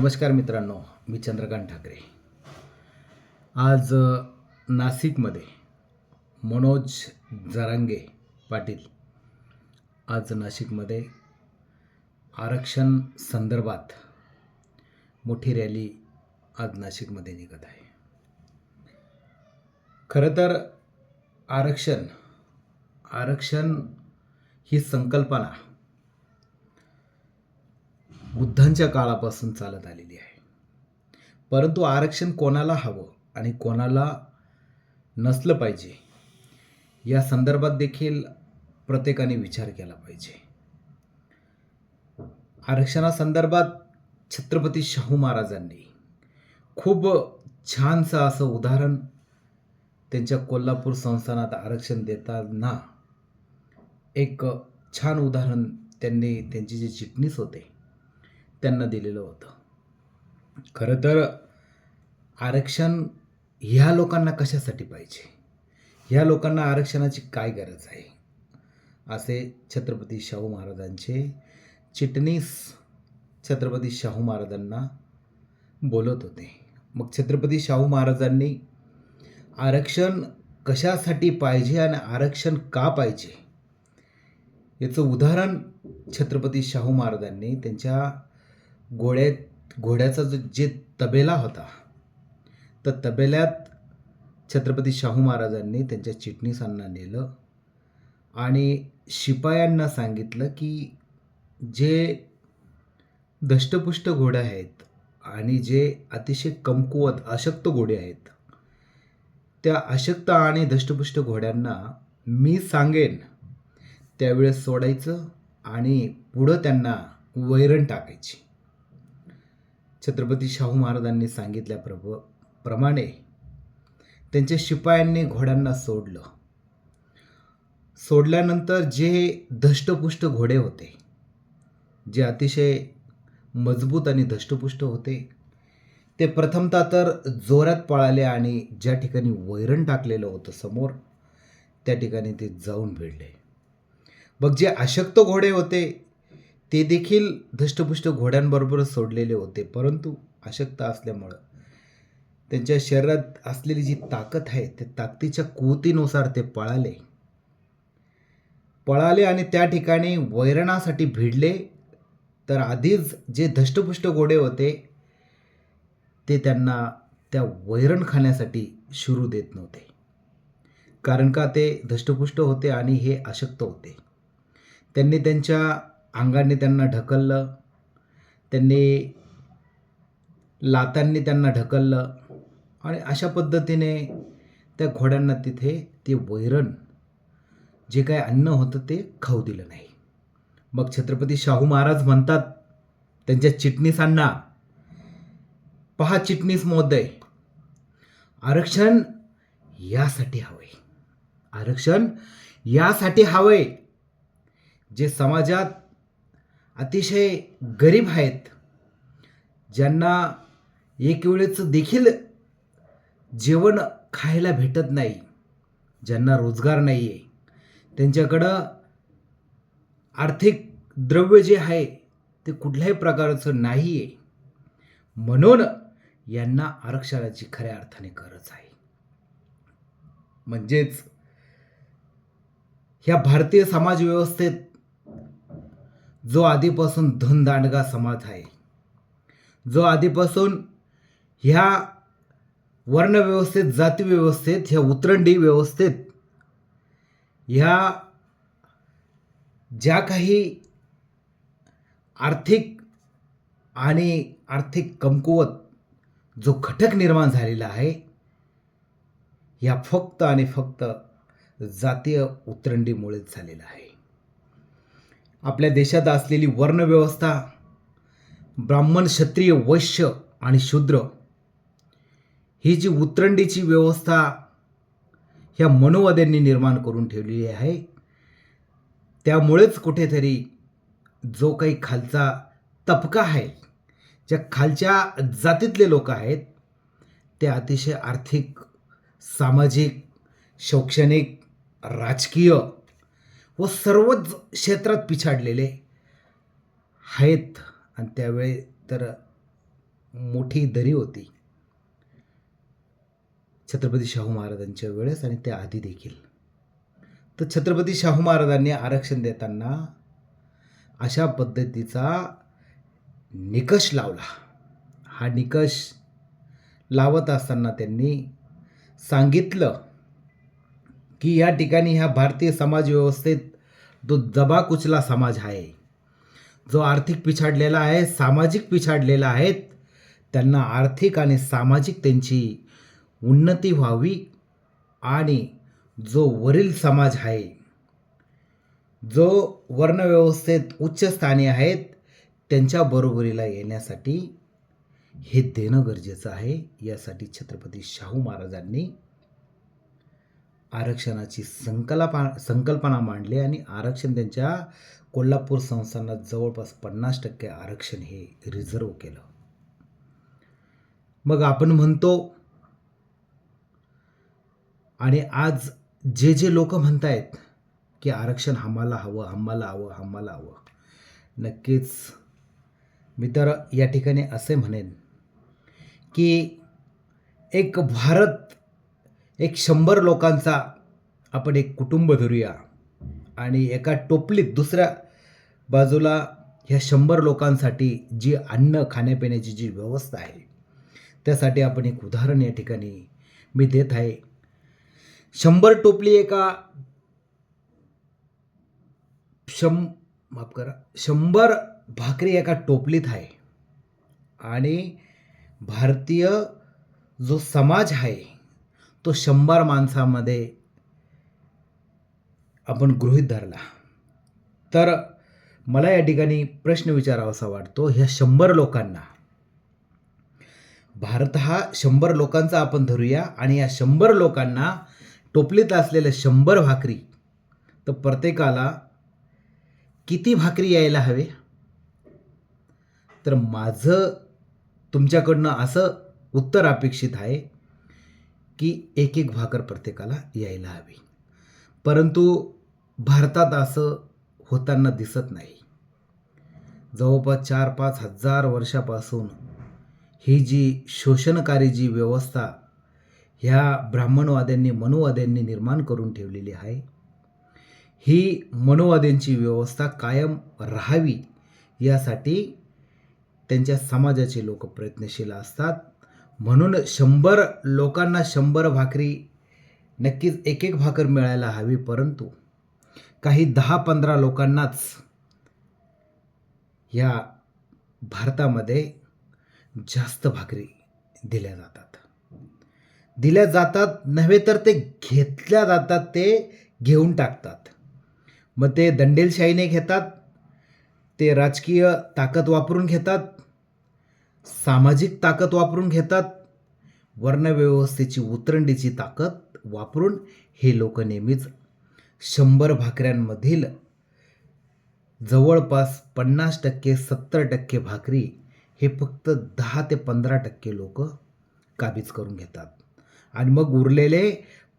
नमस्कार मित्रांनो मी चंद्रकांत ठाकरे. आज नाशिकमध्ये मनोज जरांगे पाटील आज नाशिकमध्ये आरक्षण संदर्भात मोठी रॅली आज नाशिकमध्ये निघत आहे. खरं तर आरक्षण आरक्षण ही संकल्पना बुद्धांच्या काळापासून चालत आलेली आहे. परंतु आरक्षण कोणाला हवं आणि कोणाला नसलं पाहिजे या संदर्भात देखील प्रत्येकाने विचार केला पाहिजे. आरक्षणासंदर्भात छत्रपती शाहू महाराजांनी खूप छानसं असं उदाहरण त्यांच्या कोल्हापूर संस्थानात आरक्षण देताना एक छान उदाहरण त्यांनी त्यांचे जे चिटणीस होते त्यांना दिलेलं होतं. खरं तर आरक्षण ह्या लोकांना कशासाठी पाहिजे? ह्या लोकांना आरक्षणाची काय गरज आहे? असे छत्रपती शाहू महाराजांचे चिटणीस छत्रपती शाहू महाराजांना बोलत होते. मग छत्रपती शाहू महाराजांनी आरक्षण कशासाठी पाहिजे आणि आरक्षण का पाहिजे? याचं उदाहरण छत्रपती शाहू महाराजांनी त्यांच्या घोड्यात घोड्याचा जो जे तबेला होता तर तबेल्यात छत्रपती शाहू महाराजांनी त्यांच्या चिटणीसांना नेलं आणि शिपायांना सांगितलं की जे दष्टपुष्ट घोडे आहेत आणि जे अतिशय कमकुवत अशक्त घोडे आहेत त्या अशक्त आणि दष्टपुष्ट घोड्यांना मी सांगेन त्यावेळेस सोडायचं आणि पुढं त्यांना वैरण टाकायची. छत्रपती शाहू महाराजांनी सांगितल्याप्रभ प्रमाणे त्यांच्या शिपायांनी घोड्यांना सोडलं. सोडल्यानंतर जे धष्टपुष्ट घोडे होते जे अतिशय मजबूत आणि धष्टपुष्ट होते ते प्रथमतः तर जोरात पळाले आणि ज्या ठिकाणी वैरण टाकलेलं होतं समोर त्या ठिकाणी ते जाऊन भिडले. मग जे अशक्त घोडे होते ते देखील धष्टपुष्ट घोड्यांबरोबरच सोडलेले होते परंतु अशक्त असल्यामुळं. त्यांच्या शरीरात असलेली जी ताकद आहे त्या ताकदीच्या कुवतीनुसार ते पळाले. पळाले आणि त्या ठिकाणी वैरणासाठी भिडले. तर आधीच जे धष्टपुष्ट घोडे होते ते त्यांना त्या वैरण खाण्यासाठी शिरू देत नव्हते. कारण का ते धष्टपुष्ट होते आणि हे अशक्त होते? त्यांनी त्यांच्या अंगाने त्यांना ढकललं त्यांनी लातांनी त्यांना ढकललं आणि अशा पद्धतीने त्या घोड्यांना तिथे ते वैरण जे काय अन्न होतं ते खाऊ दिलं नाही. मग छत्रपती शाहू महाराज म्हणतात त्यांच्या चिटणीसांना पहा चिटणीस महोदय आरक्षण यासाठी हवंय. आरक्षण यासाठी हवंय जे समाजात अतिशय गरीब आहेत. ज्यांना एक वेळेचं देखील जेवण खायला भेटत नाही. ज्यांना रोजगार नाही आहे त्यांच्याकडं आर्थिक द्रव्य जे आहे ते कुठल्याही प्रकारचं नाही आहे म्हणून यांना आरक्षणाची खऱ्या अर्थाने गरज आहे. म्हणजेच ह्या भारतीय समाज व्यवस्थेत जो आधीपासून धनदांडगा समाज आहे. जो आधीपासून ह्या वर्णव्यवस्थेत जातीव्यवस्थेत ह्या उतरंडी व्यवस्थेत ह्या ज्या काही आर्थिक आणि आर्थिक कमकुवत जो घटक निर्माण झालेला आहे ह्या फक्त आणि फक्त जातीय उतरंडीमुळेच झालेला आहे. आपल्या देशात असलेली वर्णव्यवस्था ब्राह्मण क्षत्रिय वैश्य आणि शूद्र ही जी उतरंडीची व्यवस्था ह्या मनोवाद्यांनी निर्माण करून ठेवलेली आहे त्यामुळेच कुठेतरी जो काही खालचा तबका आहे ज्या खालच्या जातीतले लोक आहेत ते अतिशय आर्थिक सामाजिक शैक्षणिक राजकीय व सर्वच क्षेत्रात पिछाडलेले आहेत. आणि त्यावेळी तर मोठी दरी होती. छत्रपती शाहू महाराजांच्या वेळेस आणि त्या आधी देखील. तर छत्रपती शाहू महाराजांनी आरक्षण देताना अशा पद्धतीचा निकष लावला. हा निकष लावत असताना त्यांनी सांगितलं की या ठिकाणी ह्या भारतीय समाज व्यवस्थेत जो दबाकुचला समाज आहे जो आर्थिक पिछाडलेला आहे सामाजिक पिछाडलेला आहेत त्यांना आर्थिक आणि सामाजिक त्यांची उन्नती व्हावी आणि जो वरील समाज आहे जो वर्णव्यवस्थेत उच्च स्थानी आहेत त्यांच्या बरोबरीला येण्यासाठी हे देणं गरजेचं आहे. यासाठी छत्रपती शाहू महाराजांनी आरक्षणाची संकल्पा संकल्पना मांडली आणि आरक्षण त्यांच्या कोल्हापूर संस्थांना जवळपास पन्नास टक्के आरक्षण हे रिझर्व केलं. मग आपण म्हणतो आणि आज जे जे लोक म्हणतायत की आरक्षण आम्हाला हवं आम्हाला हवं आम्हाला हवं नक्कीच मी तर या ठिकाणी असे म्हणेन की एक भारत एक शंभर लोकांचा आपण एक कुटुंब धरूया. आणि एका टोपलीत दुसऱ्या बाजूला ह्या शंभर लोकांसाठी जी अन्न खाण्यापिण्याची जी व्यवस्था आहे त्यासाठी आपण एक उदाहरण या ठिकाणी मी देत आहे. शंभर टोपली एका शं माफ करा शंभर भाकरी एका टोपलीत आहे. आणि भारतीय जो समाज आहे तो शंभर माणसामध्ये आपण गृहित धरला. तर मला या ठिकाणी प्रश्न विचारावासा वाटतो ह्या शंभर लोकांना. भारत हा शंभर लोकांचा आपण धरूया आणि या शंभर लोकांना टोपलीत असलेल्या शंभर भाकरी तर प्रत्येकाला किती भाकरी यायला हवे? तर माझं तुमच्याकडनं असं उत्तर अपेक्षित आहे की एक एक भाकर प्रत्येकाला यायला हवी. परंतु भारतात असं होताना दिसत नाही. जवळपास चार पाच हजार वर्षापासून ही जी शोषणकारी जी व्यवस्था ह्या ब्राह्मणवाद्यांनी मनुवाद्यांनी निर्माण करून ठेवलेली आहे ही मनुवाद्यांची व्यवस्था कायम राहावी यासाठी त्यांच्या समाजाचे लोक प्रयत्नशील असतात. म्हणून शंभर लोकांना शंभर भाकरी नक्कीच एक एक भाकर मिळायला हवी परंतु काही दहा पंधरा लोकांनाच या भारतामध्ये जास्त भाकरी दिल्या जातात. दिल्या जातात नव्हे तर ते घेतल्या जातात ते घेऊन टाकतात. मग ते दंडेलशाहीने घेतात ते राजकीय ताकद वापरून घेतात सामाजिक ताकद वापरून घेतात. वर्णव्यवस्थेची उतरंडीची ताकद वापरून हे लोक नेहमीच शंभर भाकऱ्यांमधील जवळपास पन्नास टक्के सत्तर टक्के भाकरी हे फक्त दहा ते पंधरा टक्के लोक काबीज करून घेतात. आणि मग उरलेले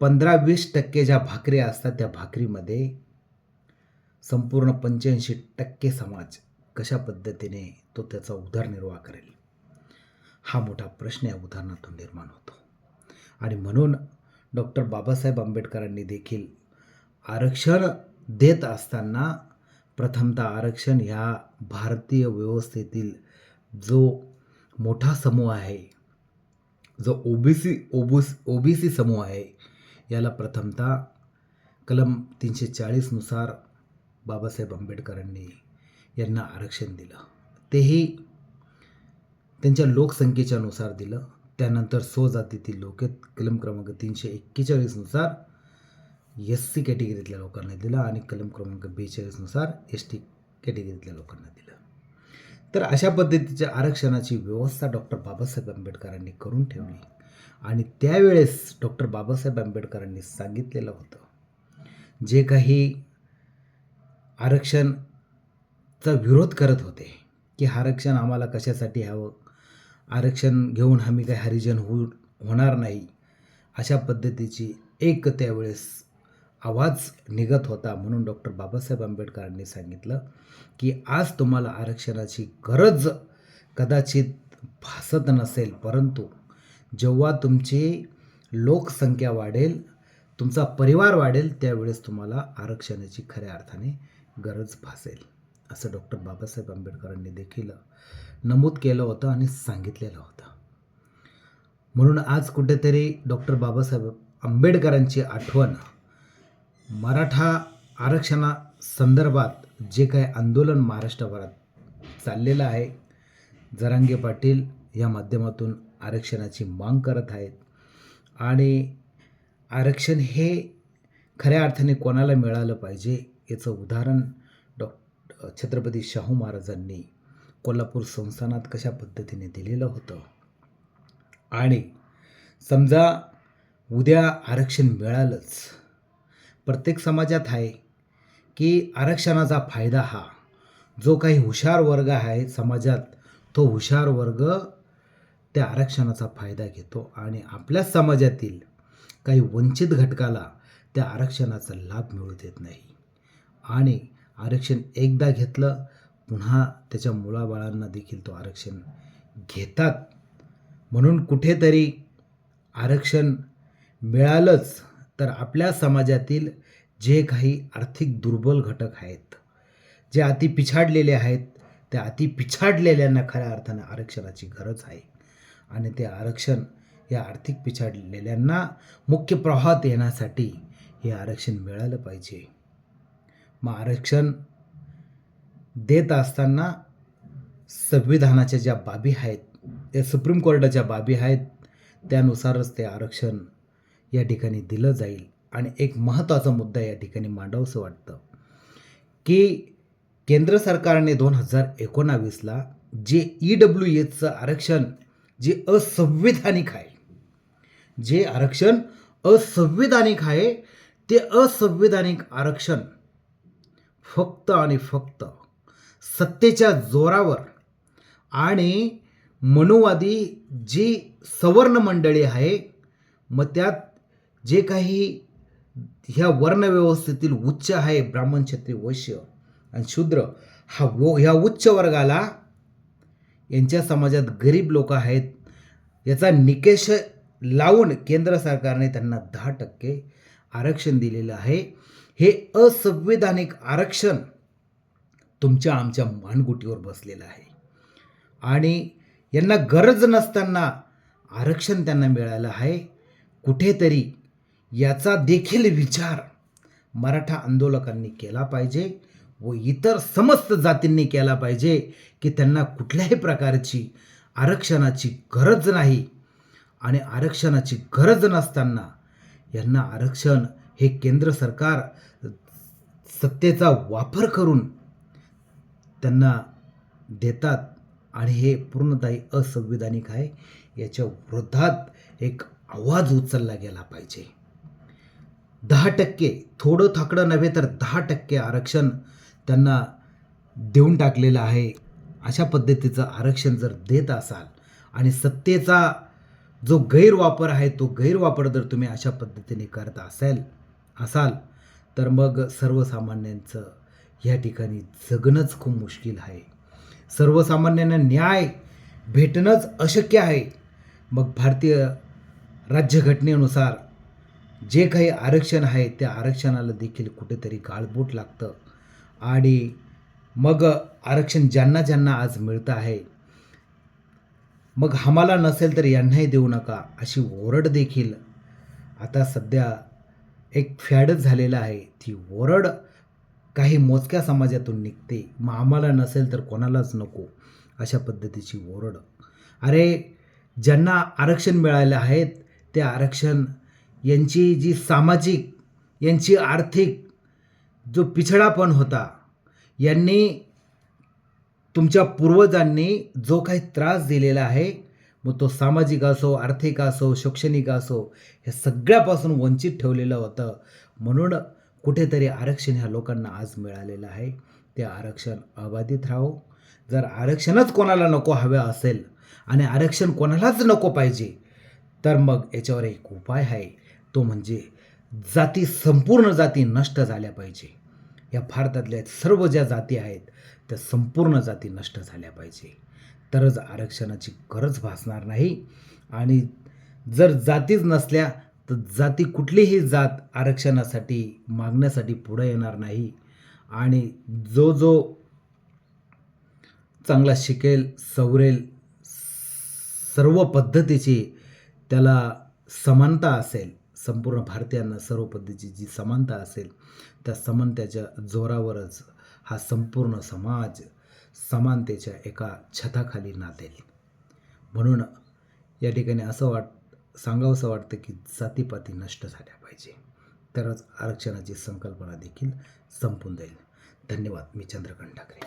पंधरा वीस टक्के ज्या भाकरी असतात त्या भाकरीमध्ये संपूर्ण पंच्याऐंशी टक्के समाज कशा पद्धतीने तो त्याचा उदरनिर्वाह करेल? हा मोठा प्रश्न या उदाहरणातून निर्माण होतो. आणि म्हणून डॉक्टर बाबासाहेब आंबेडकरांनी देखील आरक्षण देत असताना प्रथमतः आरक्षण ह्या भारतीय व्यवस्थेतील जो मोठा समूह आहे जो ओ बी सी ओबूस सी समूह आहे याला प्रथमतः कलम तीनशे चाळीसनुसार बाबासाहेब आंबेडकरांनी यांना आरक्षण दिलं. तेही त्यांच्या लोकसंख्येच्या नुसार दिलं. त्यानंतर सो जातीतील लोक कलम क्रमांक तीनशे एक्केचाळीसनुसार एस सी कॅटेगरीतल्या लोकांना दिलं आणि कलम क्रमांक बेचाळीसनुसार एस टी कॅटेगरीतल्या लोकांना दिलं. तर अशा पद्धतीच्या आरक्षणाची व्यवस्था डॉक्टर बाबासाहेब आंबेडकरांनी करून ठेवली. आणि त्यावेळेस डॉक्टर बाबासाहेब आंबेडकरांनी सांगितलेलं होतं जे काही आरक्षणचा विरोध करत होते की आरक्षण आम्हाला कशासाठी हवं? आरक्षण घेऊन आम्ही काही हरिजन होऊ होणार नाही अशा पद्धतीची एक त्यावेळेस आवाज निघत होता म्हणून डॉक्टर बाबासाहेब आंबेडकरांनी सांगितलं की आज तुम्हाला आरक्षणाची गरज कदाचित भासत नसेल परंतु जेव्हा तुमची लोकसंख्या वाढेल तुमचा परिवार वाढेल त्यावेळेस तुम्हाला आरक्षणाची खऱ्या अर्थाने गरज भासेल असं डॉक्टर बाबासाहेब आंबेडकरांनी देखील नमूद केलं होतं आणि सांगितलेलं होतं. म्हणून आज कुठेतरी डॉक्टर बाबासाहेब आंबेडकरांची आठवण मराठा आरक्षणा संदर्भात जे काही आंदोलन महाराष्ट्रभरात चाललेलं आहे जरांगे पाटील या माध्यमातून आरक्षणाची मांग करत आहेत आणि आरक्षण हे खऱ्या अर्थाने कोणाला मिळालं पाहिजे याचं उदाहरण डॉ छत्रपती शाहू महाराजांनी कोल्हापूर संस्थानात कशा पद्धतीने दिलेलं होतं? आणि समजा उद्या आरक्षण मिळालंच प्रत्येक समाजात आहे की आरक्षणाचा फायदा हा? जो काही हुशार वर्ग आहे समाजात तो हुशार वर्ग त्या आरक्षणाचा फायदा घेतो. आणि आपल्या समाजातील काही वंचित घटकाला त्या आरक्षणाचा लाभ मिळू देत नाही. आणि आरक्षण एकदा घेतलं पुन्हा त्याच्या मुलाबाळांना देखील तो आरक्षण घेतात. म्हणून कुठेतरी आरक्षण मिळालंच तर आपल्या समाजातील जे काही आर्थिक दुर्बल घटक आहेत जे अति पिछाडलेले आहेत त्या अति पिछाडलेल्यांना खऱ्या अर्थानं आरक्षणाची गरज आहे. आणि ते आरक्षण या आर्थिक पिछाडलेल्यांना मुख्य प्रवाहात येण्यासाठी हे आरक्षण मिळालं पाहिजे. मग आरक्षण देत असताना संविधानाच्या ज्या बाबी आहेत या सुप्रीम कोर्टाच्या बाबी आहेत त्यानुसारच ते आरक्षण या ठिकाणी दिलं जाईल. आणि एक महत्त्वाचा मुद्दा या ठिकाणी मांडावंसं वाटतं की केंद्र सरकारने दोन हजार एकोणावीसला जे ई डब्ल्यू एचं आरक्षण जे असंविधानिक आहे जे आरक्षण असंविधानिक आहे ते असंविधानिक आरक्षण फक्त आणि फक्त सत्तेच्या जोरावर. आणि मनुवादी जी सवर्ण मंडळी आहे मग त्यात जे काही ह्या वर्णव्यवस्थेतील उच्च आहे ब्राह्मण क्षत्रिय वैश्य आणि शूद्र हा वो ह्या उच्च वर्गाला यांच्या समाजात गरीब लोक आहेत. याचा निकष लावून केंद्र सरकारने त्यांना दहा टक्के आरक्षण दिलेलं आहे. हे असंविधानिक आरक्षण तुमच्या आमच्या मानगुटीवर बसलेलं आहे. आणि यांना गरज नसताना आरक्षण त्यांना मिळालं आहे. कुठेतरी याचा देखील विचार मराठा आंदोलकांनी केला पाहिजे व इतर समस्त जातींनी केला पाहिजे की त्यांना कुठल्याही प्रकारची आरक्षणाची गरज नाही. आणि आरक्षणाची गरज नसताना यांना आरक्षण हे केंद्र सरकार सत्तेचा वापर करून त्यांना देतात आणि हे पूर्णतः असंविधानिक आहे. याच्या विरोधात एक आवाज उचलला गेला पाहिजे. दहा टक्के थोडं थाकडं नव्हे तर दहा टक्के आरक्षण त्यांना देऊन टाकलेलं आहे. अशा पद्धतीचं आरक्षण जर देत असाल आणि सत्तेचा जो गैरवापर आहे तो गैरवापर जर तुम्ही अशा पद्धतीने करत असेल असाल तर मग सर्वसामान्यांचं या ठिकाणी जगणंच खूप मुश्किल आहे. सर्वसामान्यांना न्याय भेटणंच अशक्य आहे. मग भारतीय राज्यघटनेनुसार जे काही आरक्षण आहे त्या आरक्षणाला देखील कुठेतरी गाळबोट लागतं. आणि मग आरक्षण ज्यांना ज्यांना आज मिळतं आहे मग आम्हाला नसेल तर यांनाही देऊ नका अशी ओरड देखील आता सध्या एक फॅडच झालेलं आहे. ती ओरड काही मोजक्या समाजातून निघते. मग आम्हाला नसेल तर कोणालाच नको. अशा पद्धतीची ओरड. अरे ज्यांना आरक्षण मिळाले आहेत ते आरक्षण यांची जी सामाजिक यांची आर्थिक जो पिछडापण होता यांनी तुमच्या पूर्वजांनी जो काही त्रास दिलेला आहे मग तो सामाजिक असो आर्थिक असो शैक्षणिक असो हे सगळ्यापासून वंचित ठेवलेलं होतं. म्हणून कुठेतरी आरक्षण ह्या लोकांना आज मिळालेलं आहे. ते आरक्षण अबाधित राहो. जर आरक्षणच कोणाला नको हवे असेल आणि आरक्षण कोणालाच नको पाहिजे तर मग याच्यावर एक उपाय आहे. तो म्हणजे जाती संपूर्ण जाती नष्ट झाल्या पाहिजे. या भारतातल्या सर्व ज्या जाती आहेत त्या संपूर्ण जाती नष्ट झाल्या पाहिजे. तरच आरक्षणाची गरज भासणार नाही. आणि जर जातीच नसल्या तर जाती कुठलीही जात आरक्षणासाठी मागण्यासाठी पुढं येणार नाही. आणि जो जो चांगला शिकेल सवरेल सर्व पद्धतीची त्याला समानता असेल संपूर्ण भारतीयांना सर्व पद्धतीची जी समानता असेल त्या समानतेच्या जोरावरच हा संपूर्ण समाज समानतेच्या एका छताखाली नातेल म्हणून या ठिकाणी असं वाट सांगावंसं वाटतं की जातीपाती नष्ट झाल्या पाहिजे. तरच आरक्षणाची संकल्पना देखील संपून जाईल. धन्यवाद. मी चंद्रकांत ठाकरे.